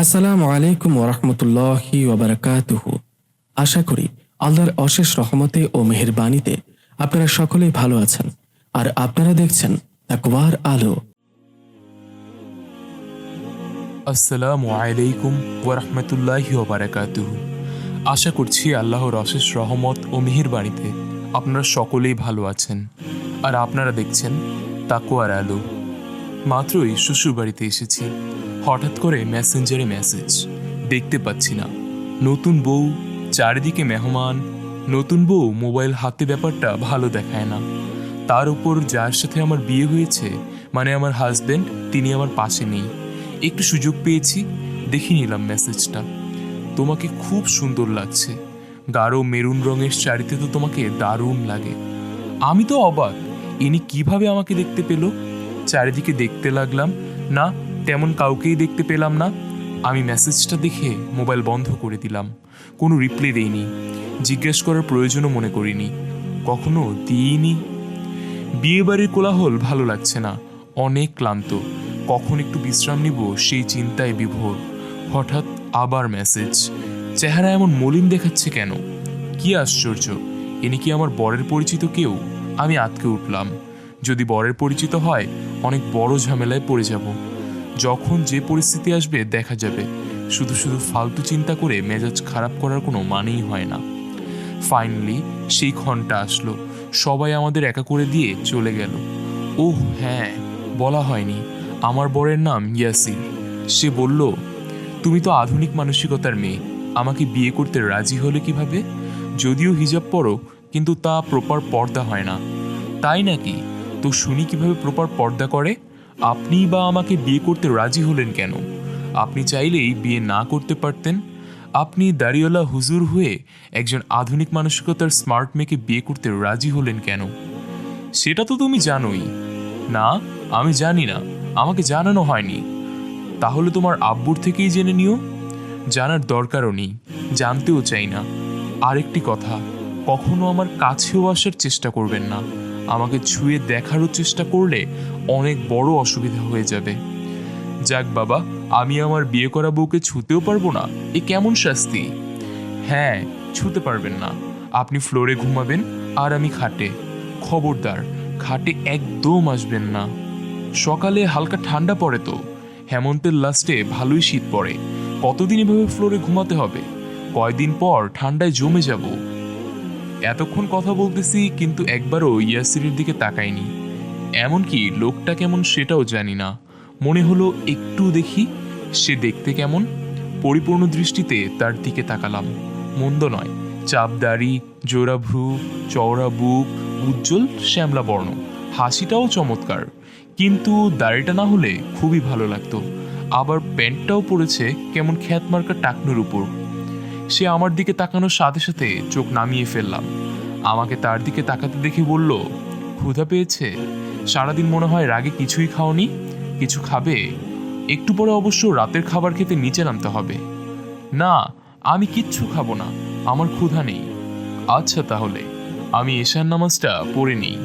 আসসালামু আলাইকুম ওরহমতুল্লাহি ওবরাকাতুহু। আশা করি আল্লাহর অশেষ রহমতে ও মেহেরবানিতে আপনারা সকলেই ভালো আছেন আর আপনারা দেখছেন তাকওয়ার আলো। আসসালামু আলাইকুম ওরহমতুল্লাহি ওবারাকাতুহ। আশা করছি আল্লাহর অশেষ রহমত ও মেহেরবাণীতে আপনারা সকলেই ভালো আছেন আর আপনারা দেখছেন তাকুয়ার আলো। মাত্রই শ্বশুর বাড়িতে এসেছি। হঠাৎ করে মেসেঞ্জারে মেসেজ। দেখতে পাচ্ছি না। নতুন বউ, চারিদিকে মেহমান। নতুন বউ মোবাইল হাতে ব্যাপারটা ভালো দেখায় না। তার উপর যার সাথে আমার বিয়ে হয়েছে মানে আমার হাজবেন্ড তিনি আমার পাশে নেই। একটু সুযোগ পেয়েছি, দেখে নিলাম মেসেজটা তোমাকে খুব সুন্দর লাগছে। গাঢ় মেরুন রঙের শাড়িতে তো তোমাকে দারুণ লাগে। আমি তো অবাক। ইনি কীভাবে আমাকে দেখতে পেল? চারিদিকে দেখতে লাগলাম। না তেমন কাউকেই দেখতে পেলাম না। আমি মেসেজটা দেখে মোবাইল বন্ধ করে দিলাম। কোনো রিপ্লাই দেইনি। জিজ্ঞেস করার প্রয়োজনও মনে করিনি। কখনো দিইনি। বিয়েবাড়ির কোলাহল ভালো লাগছে না। অনেক ক্লান্ত। কখন একটু বিশ্রাম নিব সেই চিন্তায় বিভোর। হঠাৎ আবার মেসেজ। চেহারা এমন মলিন দেখাচ্ছে কেন? কি আশ্চর্য! ইনি কি আমার বরের পরিচিত কেউ? আমি আটকে উঠলাম। যদি বরের পরিচিত হয়, অনেক বড় ঝামেলায় পড়ে যাব। যখন যে পরিস্থিতি আসবে দেখা যাবে। শুধু শুধু ফালতু চিন্তা করে মেজাজ খারাপ করার কোনো মানেই হয় না। ফাইনালি সেই ক্ষণটা আসলো। সবাই আমাদের একা করে দিয়ে চলে গেল। ওহ হ্যাঁ বলা হয়নি। আমার বরের নাম ইয়াসির সে বলল, তুমি তো আধুনিক মানসিকতার মেয়ে। আমাকে বিয়ে করতে রাজি হলে কীভাবে? যদিও হিজাব পরো, কিন্তু তা প্রপার পর্দা হয় না। তাই নাকি? তো শুনি কীভাবে প্রপার পর্দা করে? আপনিই বা আমাকে বিয়ে করতে রাজি হলেন কেন? আপনি চাইলেই বিয়ে না করতে পারতেন। আপনি দাড়িওয়ালা হুজুর হয়ে একজন আধুনিক মানসিকতার স্মার্ট মেয়েকে বিয়ে করতে রাজি হলেন কেন? সেটা তো তুমি জানোই। না, আমি জানি না। আমাকে জানানো হয়নি। তাহলে তোমার আব্বুর থেকেই জেনে নিও। জানার দরকারও নেই। জানতেও চাই না। আরেকটি কথা, কখনো আমার কাছেও আসার চেষ্টা করবেন না। আমাকে ছুঁয়ে দেখারও চেষ্টা করলে অনেক বড় অসুবিধা হয়ে যাবে। যাক বাবা, আমি আমার বিয়ে করা বউকে ছুঁতেও পারব না। এ কেমন শাস্তি? হ্যাঁ ছুঁতে পারবেন না। আপনি ফ্লোরে ঘুমাবেন আর আমি খাটে। খবরদার, খাটে একদম আসবেন না। সকালে হালকা ঠান্ডা পড়ে তো। হেমন্তের লাস্টে ভালোই শীত পড়ে। কতদিন এভাবে ফ্লোরে ঘুমাতে হবে? কয়দিন পর ঠান্ডায় জমে যাব। এতক্ষণ কথা বলতেছি, কিন্তু একবারও ইয়াসিরের দিকে তাকাইনি। এমনকি লোকটা কেমন সেটাও জানি না। মনে হলো একটু দেখি সে দেখতে কেমন। পরিপূর্ণ দৃষ্টিতে তার দিকে তাকালাম। মন্দ নয়। চাপ দাড়ি জোড়া ভ্রু চওড়া বুক, উজ্জ্বল শ্যামলা বর্ণ হাসিটাও চমৎকার। কিন্তু দাড়িটা না হলে খুবই ভালো লাগতো। আবার প্যান্টটাও পড়েছে কেমন খ্যাতমার্কা টাকনুর উপর। সে আমার দিকে তাকানোর সাথে সাথে চোখ নামিয়ে ফেললাম। আমাকে তার দিকে তাকাতে দেখে বলল, ক্ষুধা পেয়েছে? সারাদিন মনে হয় রাগে কিছুই খাওনি? কিছু খাবে? একটু পরে অবশ্য রাতের খাবার খেতে নিচে নামতে হবে। না, আমি কিচ্ছু খাব না, আমার ক্ষুধা নেই। আচ্ছা তাহলে, আমি এশার নামাজটা পড়ে নিই।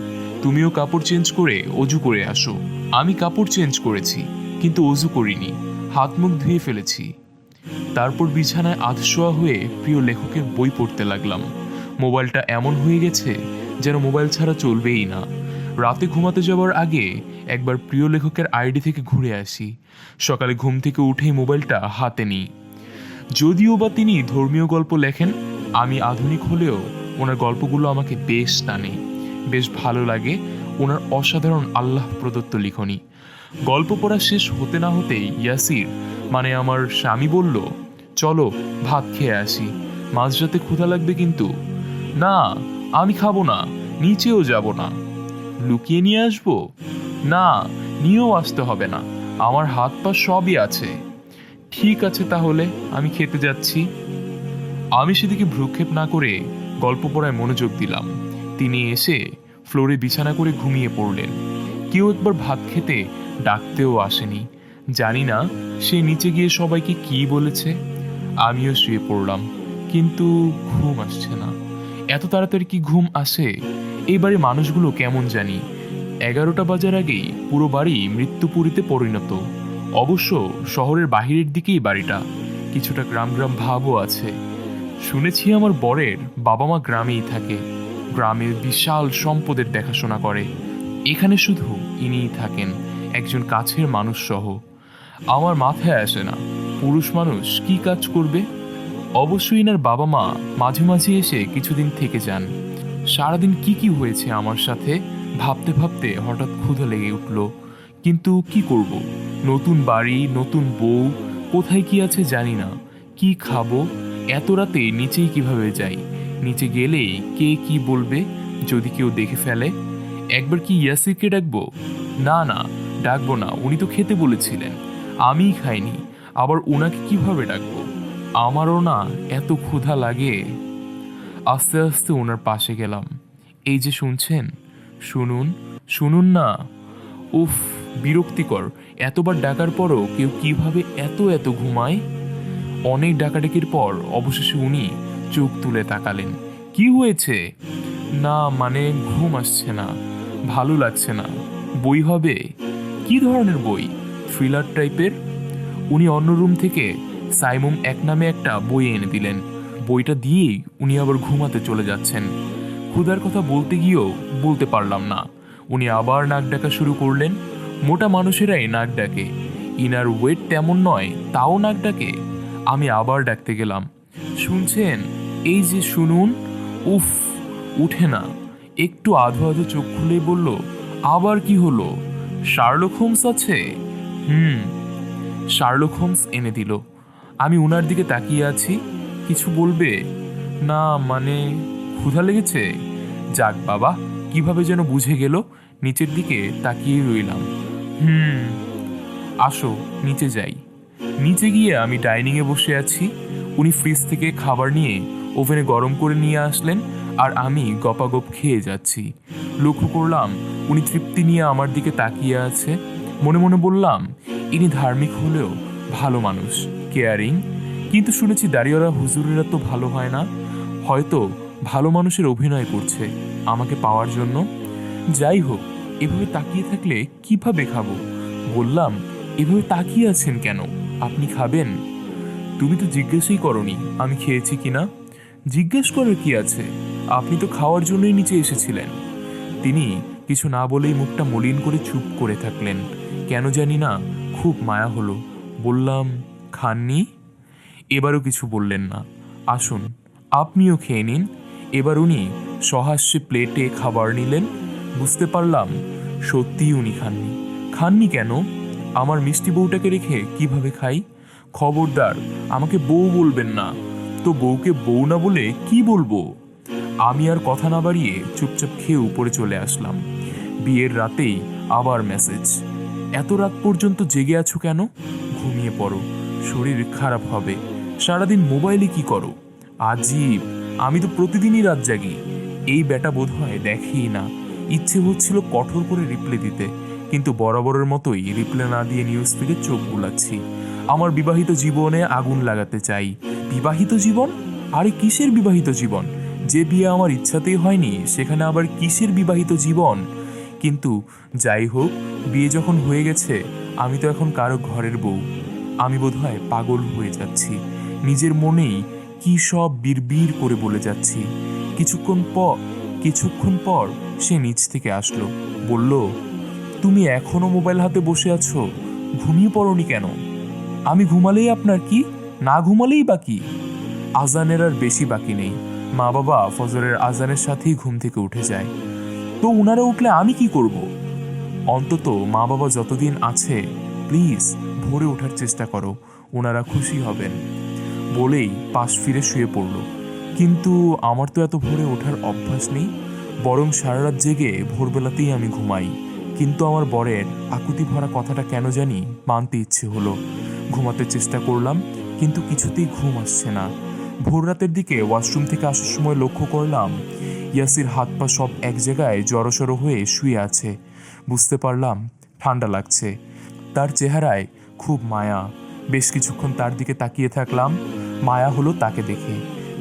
তুমিও কাপড় চেঞ্জ করে অজু করে আসো। আমি কাপড় চেঞ্জ করেছি, কিন্তু অজু করিনি। হাত মুখ ধুয়ে ফেলেছি। তারপর বিছানায় আধশোয়া হয়ে প্রিয় লেখকের বই পড়তে লাগলাম। মোবাইলটা এমন হয়ে গেছে যেন মোবাইল ছাড়া চলবেই না। রাতে ঘুমাতে যাওয়ার আগে একবার প্রিয় লেখকের আইডি থেকে ঘুরে আসি। সকালে ঘুম থেকে উঠেই মোবাইলটা হাতে নিই। যদিও বা তিনি ধর্মীয় গল্প লেখেন, আমি আধুনিক হলেও ওনার গল্পগুলো আমাকে বেশ টানে। বেশ ভালো লাগে ওনার অসাধারণ আল্লাহ প্রদত্ত লিখনী। গল্প পড়া শেষ হতে না হতেই ইয়াসির মানে আমার স্বামী বলল চলো, ভাত খেয়ে আসি। মাঝরাতে ক্ষুধা লাগবে কিন্তু। না, আমি খাব না, নিচেও যাব না। লুকিয়ে নিয়ে আসব? না, নিয়েও আসতে হবে না, আমার হাত পা সবই আছে। ঠিক আছে তাহলে, আমি খেতে যাচ্ছি। আমি সেদিকে ভ্রুক্ষেপ না করে গল্প পড়ায় মনোযোগ দিলাম। তিনি এসে ফ্লোরে বিছানা করে ঘুমিয়ে পড়লেন। কেউ একবার ভাত খেতে ডাকতেও আসেনি। জানি না সে নিচে গিয়ে সবাইকে কি বলেছে। আমিও শুয়ে পড়লাম, কিন্তু ঘুম আসছে না। এত তাড়াতাড়ি কি ঘুম আসে? এই বাড়ির মানুষগুলো কেমন জানি। এগারোটা বাজার আগেই পুরো বাড়ি মৃত্যুপুরীতে পরিণত। অবশ্য শহরের বাহিরের দিকেই বাড়িটা। কিছুটা গ্রাম গ্রাম ভাবও আছে। শুনেছি আমার বরের বাবা মা গ্রামেই থাকে। গ্রামের বিশাল সম্পদের দেখাশোনা করে। এখানে শুধু ইনিই থাকেন, একজন কাছের মানুষ সহ আমার মাথায় আসে না। পুরুষ মানুষ কি কাজ করবে? অবশ্যই এনার বাবা মা মাঝে মাঝে এসে কিছুদিন থেকে যান। সারাদিন কি কি হয়েছে আমার সাথে ভাবতে ভাবতে হঠাৎ ক্ষুধা লেগে উঠল। কিন্তু কি করব? নতুন বাড়ি, নতুন বউ, কোথায় কি আছে জানি না। কি খাব? এত রাতে নিচেই কীভাবে যাই? নিচে গেলেই কে কি বলবে যদি কেউ দেখে ফেলে? একবার কি ইয়াসিরকে ডাকবো? না না, ডাকবো না, উনি তো খেতে বলেছিলেন। আমিই খাইনি। আবার ওনাকে কীভাবে ডাকবো? আমারও না এত ক্ষুধা লাগে। আস্তে আস্তে ওনার পাশে গেলাম। এই যে শুনছেন? শুনুন শুনুন না। উফ, বিরক্তিকর। এতবার ডাকার পরও কেউ কীভাবে এত এত ঘুমায়? অনেক ডাকাডাকির পর অবশেষে উনি চোখ তুলে তাকালেন। কি হয়েছে? না মানে ঘুম আসছে না। ভালো লাগছে না। বই হবে? কি ধরনের বই? থ্রিলার টাইপের উনি অন্য রুম থেকে সাইমুম এক নামে একটা বই এনে দিলেন। বইটা দিয়েই উনি আবার ঘুমাতে চলে যাচ্ছেন। ক্ষুধার কথা বলতে গিয়েও বলতে পারলাম না। উনি আবার নাক ডাকা শুরু করলেন। মোটা মানুষেরাই নাক ডাকে। ইনার ওয়েট তেমন নয়, তাও নাক ডাকে। আমি আবার ডাকতে গেলাম। শুনছেন? এই যে শুনুন। উফ, উঠে না। একটু আধো আধো চোখ খুলে বলল, আবার কি হলো? শার্লক হোমস আছে? হুম। শার্লক হোমস এনে দিল। আমি উনার দিকে তাকিয়ে আছি, কিছু বলবে? না মানে ক্ষুধা লেগেছে? যাক বাবা, কীভাবে যেন বুঝে গেল, নিচের দিকে তাকিয়ে রইলাম। হুম, আসো, নিচে যাই। নিচে গিয়ে আমি ডাইনিংয়ে বসে আছি। উনি ফ্রিজ থেকে খাবার নিয়ে ওভেনে গরম করে নিয়ে আসলেন আর আমি গপাগপ খেয়ে যাচ্ছি। লক্ষ্য করলাম, উনি তৃপ্তি নিয়ে আমার দিকে তাকিয়ে আছে। মনে মনে বললাম ইনি ধার্মিক হলেও ভালো মানুষ, কেয়ারিং। কিন্তু শুনেছি দাঁড়িয়েরা হুজুরেরা তো ভালো হয় না। হয়তো ভালো মানুষের অভিনয় করছে আমাকে পাওয়ার জন্য। যাই হোক, এভাবে তাকিয়ে থাকলে কীভাবে খাব? বললাম, এভাবে তাকিয়ে আছেন কেন? আপনি খাবেন? তুমি তো জিজ্ঞেসই করনি আমি খেয়েছি কিনা? জিজ্ঞেস করার কি আছে? আপনি তো খাওয়ার জন্যই নিচে এসেছিলেন। তিনি কিছু না বলেই মুখটা মলিন করে চুপ করে থাকলেন। কেন জানি না খুব মায়া হলো। বললাম, খাননি, এবারও কিছু বললেন না। আসুন, আপনিও খেয়ে নিন। এবার উনি সহাস্যে প্লেটে খাবার নিলেন। বুঝতে পারলাম, সত্যিই উনি খাননি। খাননি কেন? আমার মিষ্টি বউটাকে রেখে কীভাবে খাই? খবরদার, আমাকে বউ বলবেন না। তো বউকে বউ না বলে কি বলব? আমি আর কথা না বাড়িয়ে চুপচাপ খেয়ে উপরে চলে আসলাম। বিয়ের রাতেই আবার মেসেজ। এত রাত পর্যন্ত জেগে আছো কেন? ঘুমিয়ে পড়ো, শরীর খারাপ হবে। সারাদিন মোবাইলে কি করো? আজীব, আমি তো প্রতিদিনই রাত জাগি। এই বেটা বোধ হয় দেখেই না। ইচ্ছে হচ্ছিল কঠোর করে রিপ্লে দিতে, কিন্তু বরাবরের মতোই রিপ্লে না দিয়ে নিউজ ফিরে চোখ বুলাচ্ছি। আমার বিবাহিত জীবনে আগুন লাগাতে চাই। বিবাহিত জীবন? আরে কিসের বিবাহিত জীবন? যে বিয়ে আমার ইচ্ছাতেই হয়নি, সেখানে আবার কিসের বিবাহিত জীবন? কিন্তু যাই হোক, বিয়ে যখন হয়ে গেছে, আমি তো এখন কারও ঘরের বউ। আমি বোধহয় পাগল হয়ে যাচ্ছি। নিজের মনেই কি সব বিড়বিড় করে বলে যাচ্ছি। কিছুক্ষণ পর কিছুক্ষণ পর সে নিচ থেকে আসলো। বলল, তুমি এখনও মোবাইল হাতে বসে আছো? ঘুমিয়ে পড়নি কেন? আমি ঘুমালেই আপনার কি? না ঘুমালেই বাকি আজানের আর বেশি বাকি নেই। মা বাবা ফজরের আজানের সাথেই ঘুম থেকে উঠে যায়। তো উনারা উঠলে আমি কি করব? অন্তত মা বাবা যতদিন আছে প্লিজ ভোরে ওঠার চেষ্টা করো ওনারা খুশি হবেন। বলেই পাশ ফিরে শুয়ে পড়ল। কিন্তু আমার তো এত ভোরে ওঠার অভ্যাস নেই, বরং সারা রাত জেগে ভোরবেলাতেই আমি ঘুমাই। কিন্তু আমার বরের আকুতি ভরা কথাটা কেন জানি মানতে ইচ্ছে হলো। ঘুমাতে চেষ্টা করলাম, কিন্তু কিছুতেই ঘুম আসছে না। ভোর রাতের দিকে ওয়াশরুম থেকে আসার সময় লক্ষ্য করলাম ইয়াসির হাত পা সব এক জায়গায় জড়সড় হয়ে শুয়ে আছে। বুঝতে পারলাম, ঠান্ডা লাগছে। তার চেহারায় খুব মায়া। বেশ কিছুক্ষণ তার দিকে তাকিয়ে থাকলাম। মায়া হলো তাকে দেখে।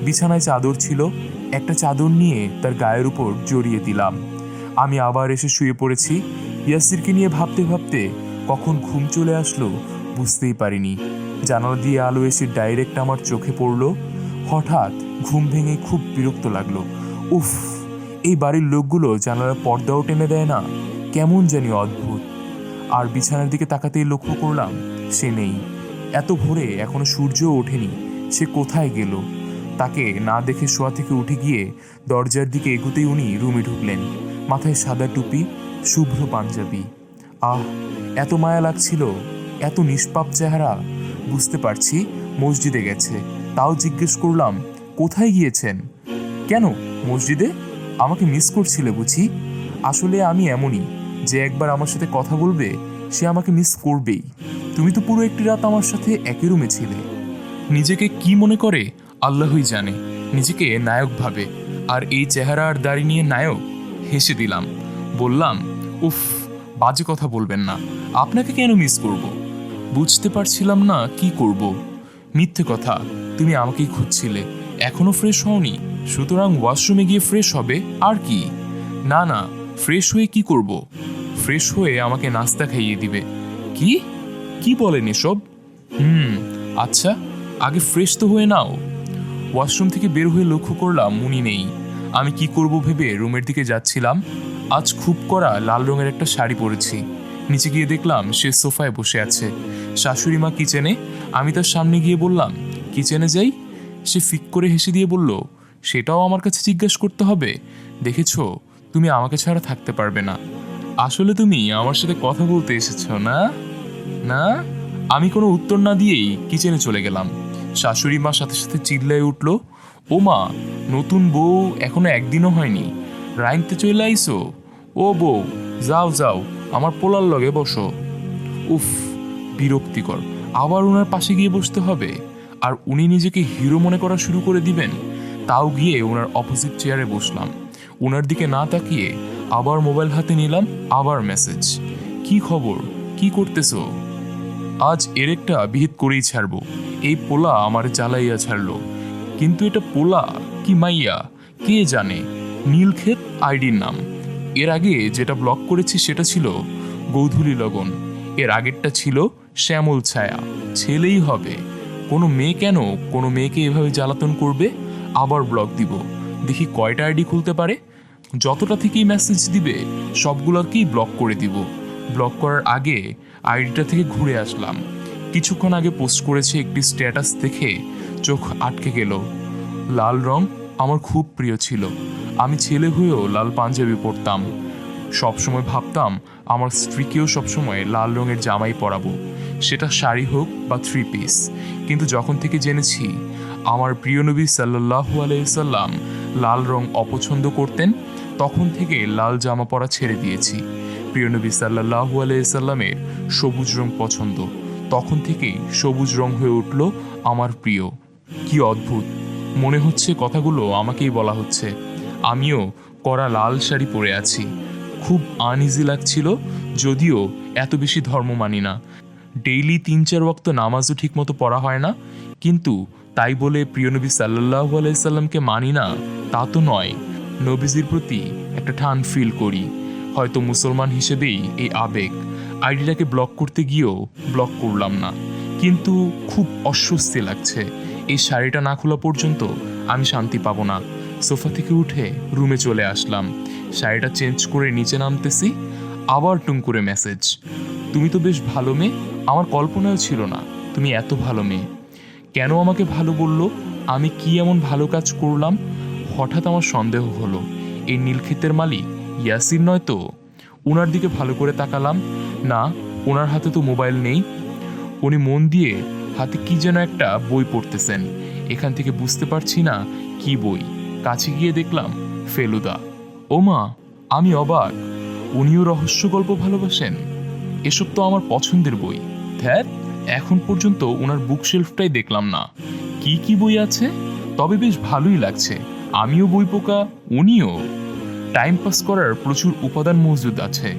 বিছানায় চাদর ছিল, একটা চাদর নিয়ে তার গায়ের উপর জড়িয়ে দিলাম। আমি আবার এসে শুয়ে পড়েছি। ইয়াসিরকে নিয়ে ভাবতে ভাবতে কখন ঘুম চলে আসলো বুঝতেই পারিনি। জানালা দিয়ে আলো এসে ডাইরেক্ট আমার চোখে পড়ল। হঠাৎ ঘুম ভেঙে খুব বিরক্ত লাগল। উফ, এই বাড়ির লোকগুলো জানালার পর্দাও টেনে দেয় না। কেমন জানি অদ্ভুত। আর বিছানার দিকে তাকাতেই লক্ষ্য করলাম, সে নেই। এত ভোরে এখনও সূর্যও ওঠেনি, সে কোথায় গেল? তাকে না দেখে শোয়া থেকে উঠে গিয়ে দরজার দিকে এগুতেই উনি রুমে ঢুকলেন। মাথায় সাদা টুপি, শুভ্র পাঞ্জাবি। আহ, এত মায়া লাগছিল, এত নিষ্পাপ চেহারা। বুঝতে পারছি মসজিদে গেছে। তাও জিজ্ঞেস করলাম, কোথায় গিয়েছেন? কেন? মসজিদে? আমাকে মিস করছিলে বুঝি? আসলে আমি এমনই যে একবার আমার সাথে কথা বলবে, সে আমাকে মিস করবেই। তুমি তো পুরো একটি রাত আমার সাথে একই রুমে ছিলে। নিজেকে কি মনে করে? আল্লাহই জানে। নিজেকে নায়ক ভাবে। আর এই চেহারা আর দাড়ি নিয়ে নায়ক? হেসে দিলাম। বললাম, উফ, বাজে কথা বলবেন না। আপনাকে কেন মিস করব? বুঝতে পারছিলাম না কি করব। মিথ্যে কথা, তুমি আমাকেই খুঁজছিলে। এখনও ফ্রেশ হওনি। সুতরাং ওয়াশরুমে গিয়ে ফ্রেশ হবে, আর কি? না না ফ্রেশ হয়ে কি করব? ফ্রেশ হয়ে আমাকে নাস্তা খাইয়ে দিবে। কি? কি বলেন এসব? হুম আচ্ছা আগে ফ্রেশ তো হয়ে নাও। ওয়াশরুম থেকে বের হয়ে লক্ষ্য করলাম মুনি নেই। আমি কি করব ভেবে রুমের দিকে যাচ্ছিলাম। আজ খুব করা লাল রঙের একটা শাড়ি পরেছি। নিচে গিয়ে দেখলাম সে সোফায় বসে আছে। শাশুড়ি মা কিচেনে, আমি তার সামনে গিয়ে বললাম, কিচেনে যাই? সে ফিক করে হেসে দিয়ে বলল সেটাও আমার কাছে জিজ্ঞেস করতে হবে। দেখেছ, তুমি আমাকে ছাড়া থাকতে পারবে না। আসলে তুমি আমার সাথে কথা বলতে এসেছ, না? না? আমি কোনো উত্তর না দিয়েই কিচেনে চলে গেলাম। শাশুড়ি মা সাথে সাথে চিল্লায় উঠল, ও মা, নতুন বউ এখনও একদিনও হয়নি। রাইনতে চলে আইসো। ও বউ, যাও যাও, আমার পোলার লগে বসো। উফ, বিরক্তিকর। আবার ওনার পাশে গিয়ে বসতে হবে। আর উনি নিজেকে হিরো মনে করা শুরু করে দিবেন। তাও গিয়ে ওনার অপোজিট চেয়ারে বসলাম। ওনার দিকে না তাকিয়ে আবার মোবাইল হাতে নিলাম, আবার মেসেজ কি খবর? কি করতেছো? আজ এর একটা বিহিত করেই ছাড়বো। এই পোলা আমার জ্বালাইয়া ছাড়লো। কিন্তু এটা পোলা কি মাইয়া? কে জানে? নীলক্ষেত আইডির নাম। এর আগে যেটা ব্লক করেছি সেটা ছিল গৌধুলি লগন। এর আগেরটা ছিল শ্যামল ছায়া। ছেলেই হবে। কোনো মেয়ে কেন? কোনো মেয়েকে এভাবে জ্বালাতন করবে? আবার ব্লক দিব। দেখি কয়টা আইডি খুলতে পারে। যতটা থেকেই মেসেজ দিবে, সবগুলোকেই ব্লক করে দিব। ব্লক করার আগে আইডিটা থেকে ঘুরে আসলাম। কিছুক্ষণ আগে পোস্ট করেছে একটি স্ট্যাটাস দেখে চোখ আটকে গেল। লাল রং আমার খুব প্রিয় ছিল। আমি ছেলে হয়েও লাল পাঞ্জাবি পরতাম। সবসময় ভাবতাম, আমার স্ত্রীকেও সবসময় লাল রঙের জামাই পরাবো। সেটা শাড়ি হোক বা থ্রি পিস কিন্তু যখন থেকে জেনেছি আমার প্রিয় নবী সাল্লাহু আলাইসাল্লাম লাল রং অপছন্দ করতেন, তখন থেকে লাল জামা পরা ছেড়ে দিয়েছি। প্রিয় নবী সাল্লাহু আলাইসাল্লামের সবুজ রং পছন্দ, তখন থেকেই সবুজ রং হয়ে উঠল আমার প্রিয়। কি অদ্ভুত! মনে হচ্ছে কথাগুলো আমাকেই বলা হচ্ছে। আমিও কড়া লাল শাড়ি পরে আছি। খুব আনইজি লাগছিল, যদিও এত বেশি ধর্ম মানি না। ডেইলি তিন চার ওয়াক্ত নামাজও ঠিকমতো পড়া হয় না, কিন্তু তাই বলে প্রিয় নবী সাল্লাহু আলাইসাল্লামকে মানি না, তা তো নয়। নবীজির প্রতি একটা টান ফিল করি। হয়তো মুসলমান হিসেবেই এই আবেগ। আইডিটাকে ব্লক করতে গিয়েও ব্লক করলাম না। কিন্তু খুব অস্বস্তি লাগছে। এই শাড়িটা না খোলা পর্যন্ত আমি শান্তি পাবো না। সোফা থেকে উঠে রুমে চলে আসলাম। শাড়িটা চেঞ্জ করে নিচে নামতেছি, আবার টুং করে মেসেজ তুমি তো বেশ ভালো মেয়ে, আমার কল্পনাও ছিল না। তুমি এত ভালো মেয়ে। কেন আমাকে ভালো বলল? আমি কি এমন ভালো কাজ করলাম? হঠাৎ আমার সন্দেহ হলো। এই নীলক্ষেতের মালিক ইয়াসির নয় তো? ওনার দিকে ভালো করে তাকালাম। না ওনার হাতে তো মোবাইল নেই। উনি মন দিয়ে হাতে কি যেন একটা বই পড়তেছেন। এখান থেকে বুঝতে পারছি না কি বই। কাছে গিয়ে দেখলাম ফেলুদা। ও মা, আমি অবাক। উনিও রহস্য গল্প ভালোবাসেন? এসব তো আমার পছন্দের বই। ধ্যাত এখন পর্যন্ত ওনার বুক শেলফটাই দেখলাম না। কি কি বই আছে? তবে বেশ ভালোই লাগছে। আমিও বই পোকা, উনিও। টাইম পাস করার প্রচুর উপাদান মজুদ আছে।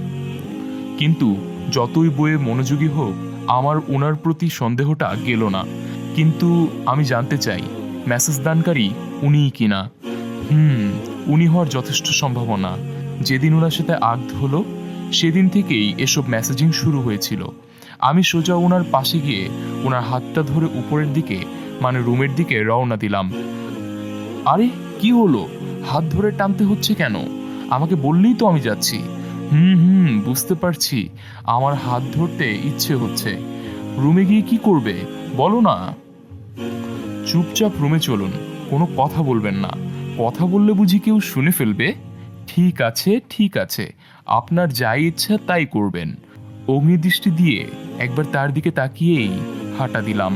কিন্তু যতই বইয়ে মনোযোগী হোক, আমার ওনার প্রতি সন্দেহটা গেল না। কিন্তু আমি জানতে চাই মেসেজ দানকারী উনিই কিনা? হুম, উনি হওয়ার যথেষ্ট সম্ভাবনা। যেদিন ওনার সাথে আগ হলো, সেদিন থেকেই এসব মেসেজিং শুরু হয়েছিল। আমি সোজা ওনার পাশে গিয়ে ওনার হাতটা ধরে উপরের দিকে মানে রুমের দিকে রওনা দিলাম। আরে, কি হলো? হাত ধরে টানতে হচ্ছে কেন? আমাকে বললেই তো আমি যাচ্ছি। হুম হুম, বুঝতে পারছি। আমার হাত ধরতে ইচ্ছে হচ্ছে। রুমে গিয়ে কি করবে? বলো না। চুপচাপ রুমে চলুন। কোনো কথা বলবেন না। কথা বললে বুঝি কেউ শুনে ফেলবে? ঠিক আছে ঠিক আছে। আপনার যাই ইচ্ছা তাই করবেন। অগ্নিদৃষ্টি দিয়ে একবার তার দিকে তাকিয়েই হাঁটা দিলাম।